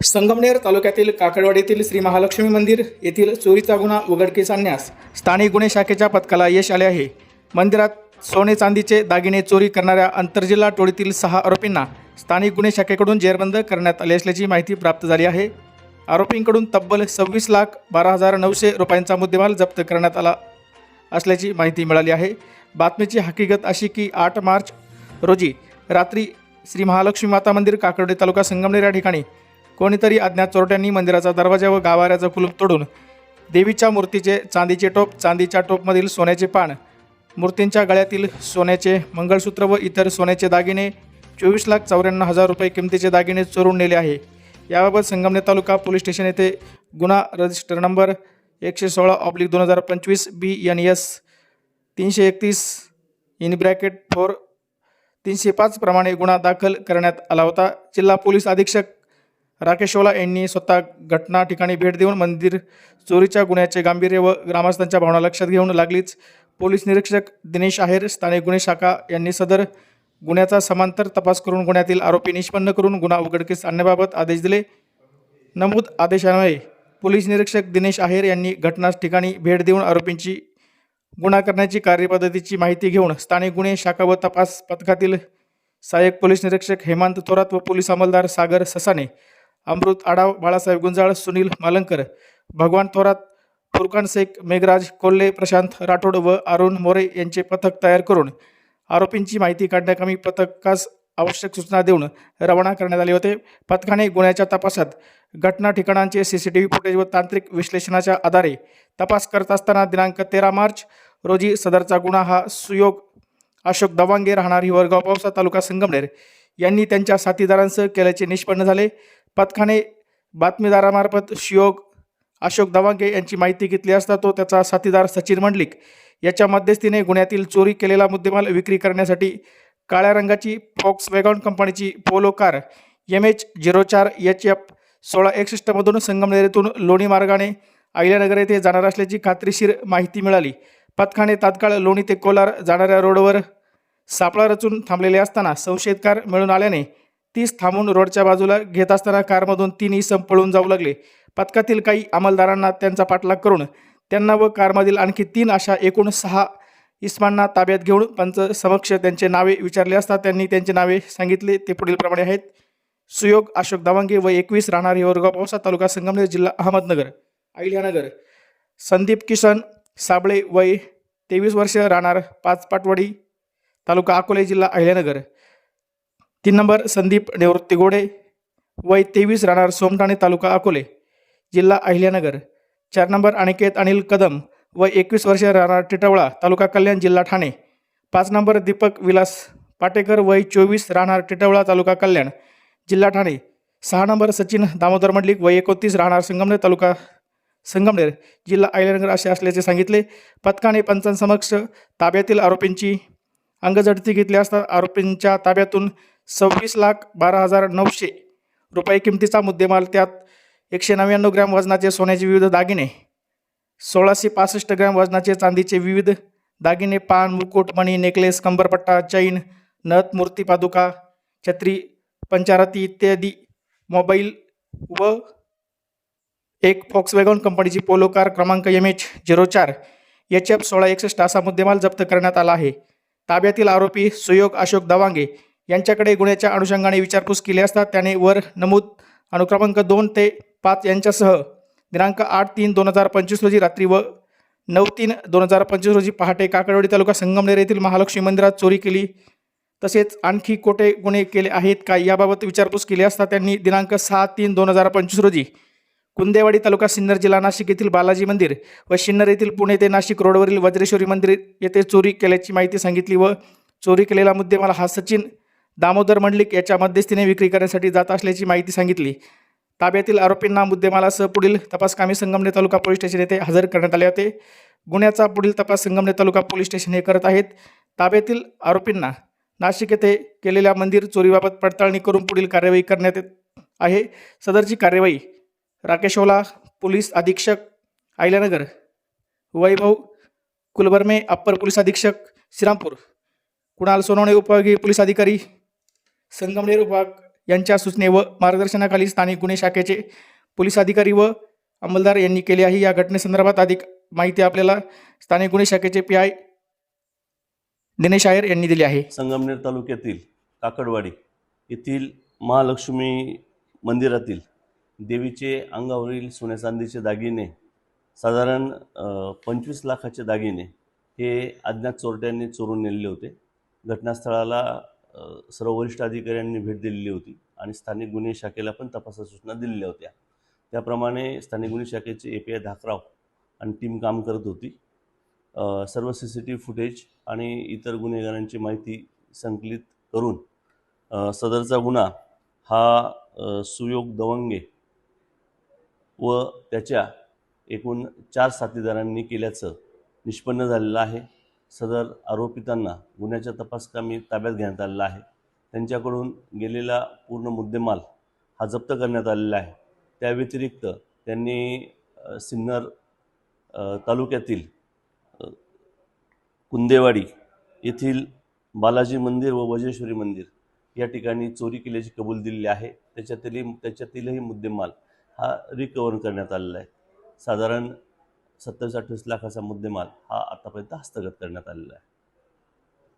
संगमनेर तालुक्यातील काकडवाडीतील श्री महालक्ष्मी मंदिर येथील चोरीचा गुन्हा उघडकीस आणण्यास स्थानिक गुन्हे शाखेच्या पथकाला यश आले आहे. मंदिरात सोने चांदीचे दागिने चोरी करणाऱ्या आंतरजिल्हा टोळीतील सहा आरोपींना स्थानिक गुन्हे शाखेकडून जेरबंद करण्यात आले असल्याची माहिती प्राप्त झाली आहे. आरोपींकडून तब्बल सव्वीस लाख बारा हजार नऊशे रुपयांचा मुद्देमाल जप्त करण्यात आला असल्याची माहिती मिळाली आहे. बातमीची हकीकत अशी की आठ मार्च रोजी रात्री श्री महालक्ष्मी माता मंदिर काकडे तालुका संगमनेर या ठिकाणी कोणीतरी अज्ञात चोरट्यांनी मंदिराचा दरवाजा व गावाऱ्याचा कुलूप तोडून देवीच्या मूर्तीचे चांदीचे टोप चांदीच्या टोपमधील सोन्याचे पान मूर्तींच्या गळ्यातील सोन्याचे मंगळसूत्र व इतर सोन्याचे दागिने चोवीस लाख चौऱ्याण्णव हजार रुपये किमतीचे दागिने चोरून नेले आहे. याबाबत संगमनेर तालुका पोलीस स्टेशन येथे गुन्हा रजिस्टर नंबर एकशे सोळा ऑब्लिक दोन हजार पंचवीस बी एन एस तीनशे एकतीस इन ब्रॅकेट फोर तीनशे पाच प्रमाणे गुन्हा दाखल करण्यात आला होता. जिल्हा पोलीस अधीक्षक राकेश ओला यांनी स्वतः घटना ठिकाणी भेट देऊन मंदिर चोरीच्या गुन्ह्याचे गांभीर्य व ग्रामस्थांच्या भावना लक्षात घेऊन लागलीच. पोलीस निरीक्षक दिनेश आहेर स्थानिक गुन्हे शाखा यांनी सदर गुन्ह्याचा समांतर तपास करून गुन्ह्यातील आरोपी निष्पन्न करून गुन्हा उघडकीस आणण्याबाबत आदेश दिले. नमूद आदेशान्वये पोलीस निरीक्षक दिनेश आहेर यांनी घटना ठिकाणी भेट देऊन आरोपींची गुन्हा करण्याची कार्यपद्धतीची माहिती घेऊन स्थानिक गुन्हे शाखा व तपास पथकातील सहाय्यक पोलीस निरीक्षक हेमंत थोरात व पोलीस अंमलदार सागर ससाने अमृत आडाव बाळासाहेब गुंजाळ सुनील मालंकर भगवान थोरात फुरकान शेख मेघराज कोल्हे प्रशांत राठोड व अरुण मोरे यांचे पथक तयार करून आरोपींची माहिती काढण्याकामी पथकास आवश्यक सूचना देऊन रवाना करण्यात आले होते. पथकाने गुन्ह्याच्या तपासात घटना ठिकाणांचे C C T V footage व तांत्रिक विश्लेषणाच्या आधारे तपास करत असताना दिनांक तेरा मार्च रोजी सदरचा गुन्हा हा सुयोग अशोक दवांगे राहणारी हिवरगाव पावसा तालुका संगमनेर. यांनी त्यांच्या साथीदारांसह केल्याचे निष्पन्न झाले. पथकाने बातमीदारामार्फत शियोग अशोक दवांगे यांची माहिती घेतली असता तो त्याचा साथीदार सचिन मंडलिक याच्या मध्यस्थीने गुन्ह्यातील चोरी केलेला मुद्देमाल विक्री करण्यासाठी काळ्या रंगाची फॉक्स वेगॉन कंपनीची Polo car M H zero चार एच एफ सोळा एकसष्टमधून संगमनेरीतून लोणी मार्गाने अहिल्यानगर येथे जाणार असल्याची खात्रीशीर माहिती मिळाली. पथकाने तात्काळ लोणी ते कोलार जाणाऱ्या रोडवर सापळा रचून थांबलेले असताना संशयितकार मिळून आल्याने तीस थांबून रोडच्या बाजूला घेत असताना कारमधून तीन इसम पळून जाऊ लागले. पथकातील काही अंमलदारांना त्यांचा पाठलाग करून त्यांना व कारमधील आणखी तीन अशा एकूण सहा इस्मांना ताब्यात घेऊन पंच समक्ष त्यांचे नावे विचारले असता त्यांनी त्यांचे नावे सांगितले. ते पुढीलप्रमाणे आहेत. सुयोग अशोक दवांगे व एकवीस राहणार हिवरगाव पावसा तालुका संगमनेर जिल्हा अहमदनगर अहिल्यानगर. संदीप किशन साबळे वय तेवीस वर्ष राहणार पाच पाटवडी तालुका अकोले जिल्हा अहिल्यानगर. तीन नंबर संदीप निवृत्ती गोडे वय तेवीस राहणार सोमठाणे तालुका अकोले जिल्हा अहिल्यानगर. चार नंबर अनिकेत अनिल कदम व एकवीस वर्ष राहणार टिटवळा तालुका कल्याण जिल्हा ठाणे. पाच नंबर दीपक विलास पाटेकर वय चोवीस राहणार टिटवळा तालुका कल्याण जिल्हा ठाणे. सहा नंबर सचिन दामोदर मंडलिक वय एकोतीस राहणार संगमनेर तालुका संगमनेर जिल्हा अहिल्यानगर असे असल्याचे सांगितले. पथकाने पंचांसमक्ष ताब्यातील आरोपींची अंगझडती घेतली असता आरोपींच्या ताब्यातून सव्वीस लाख बारा हजार नऊशे रुपये किमतीचा मुद्देमाल त्यात एकशे नव्याण्णव ग्रॅम वजनाचे सोन्याचे विविध दागिने सोळाशे पासष्ट ग्रॅम वजनाचे चांदीचे विविध दागिने पान मुकुट मणी नेकलेस कंबरपट्टा चैन नथ मूर्ती पादुका छत्री पंचारती इत्यादी मोबाईल व एक फॉक्सवॅगॉन कंपनीची पोलो कार क्रमांक एम एच झिरो चार एच एफ सोळा एकसष्ट असा मुद्देमाल जप्त करण्यात आला आहे. ताब्यातील आरोपी सुयोग अशोक दवांगे यांच्याकडे गुन्ह्याच्या अनुषंगाने विचारपूस केली असता त्याने वर नमूद अनुक्रमांक दोन ते पाच यांच्यासह दिनांक आठ तीन दोन हजार पंचवीस रोजी रात्री व नऊ तीन दोन हजार पंचवीस रोजी पहाटे काकडवाडी तालुका संगमनेर येथील महालक्ष्मी मंदिरात चोरी केली. तसेच आणखी कोठे गुन्हे केले आहेत का याबाबत विचारपूस केली असता त्यांनी दिनांक सहा तीन दोन हजार पंचवीस रोजी कुंदेवाडी तालुका सिन्नर जिल्हा नाशिक येथील बालाजी मंदिर व सिन्नर येथील पुणे ते नाशिक रोडवरील वज्रेश्वरी मंदिर येथे चोरी केल्याची माहिती सांगितली व चोरी केलेला मुद्देमाल हा सचिन दामोदर मंडलिक याच्या मध्यस्थीने विक्री करण्यासाठी जात असल्याची माहिती सांगितली. ताब्यातील आरोपींना मुद्देमालासह पुढील तपासकामी संगमनेर तालुका पोलीस स्टेशन येथे हजर करण्यात आले होते. गुन्ह्याचा पुढील तपास संगमनेर तालुका पोलीस स्टेशन हे करत आहेत. ताब्यातील आरोपींना नाशिक येथे केलेल्या मंदिर चोरीबाबत पडताळणी करून पुढील कार्यवाही करण्यात येत आहे. सदरची कार्यवाही राकेशोला पोलीस अधीक्षक आयल्यानगर वैभव कुलबर्मे अप्पर पोलीस अधीक्षक श्रीरामपूर कुणाल सोनवणे उपविभागीय पोलीस अधिकारी संगमनेर विभाग यांच्या सूचने व मार्गदर्शनाखाली स्थानिक गुन्हे शाखेचे पोलीस अधिकारी व अंमलदार यांनी केले आहे. या घटनेसंदर्भात अधिक माहिती आपल्याला स्थानिक गुन्हे शाखेचे पी आय दिनेश आयर यांनी दिली आहे. संगमनेर तालुक्यातील काकडवाडी येथील महालक्ष्मी मंदिरातील देवीचे अंगावरील सोन्या चांदीचे दागिने साधारण पंचवीस लाखाचे दागिने हे अज्ञात चोरट्यांनी चोरून नेलेले होते. घटनास्थळाला सर्व वरिष्ठ अधिकाऱ्यांनी भेट दिलेली होती आणि स्थानिक गुन्हे शाखेला पण तपासाच्या सूचना दिलेल्या होत्या. त्याप्रमाणे स्थानिक गुन्हे शाखेचे ए पी आय धाकराव आणि टीम काम करत होती. सर्व C C T V footage आणि इतर गुन्हेगारांची माहिती संकलित करून सदरचा गुन्हा हा सुयोग दवंगे व त्याच्या एकूण चार साथीदारांनी केल्याचं निष्पन्न झालेलं आहे. सदर आरोपितांना गुन्ह्याच्या तपासकामी ताब्यात घेण्यात आलेला आहे. त्यांच्याकडून गेलेला पूर्ण मुद्देमाल हा जप्त करण्यात आलेला आहे. त्या व्यतिरिक्त त्यांनी सिन्नर तालुक्यातील कुंदेवाडी येथील बालाजी मंदिर व वजेश्वरी मंदिर या ठिकाणी चोरी केल्याची कबूल दिलेली आहे. त्याच्यातीलही त्याच्यातीलही मुद्देमाल हा रिकवर करण्यात आलेला आहे. साधारण सत्तावीस अठ्ठावीस लाखाचा मुद्देमाल हा आतापर्यंत हस्तगत करण्यात आलेला आहे.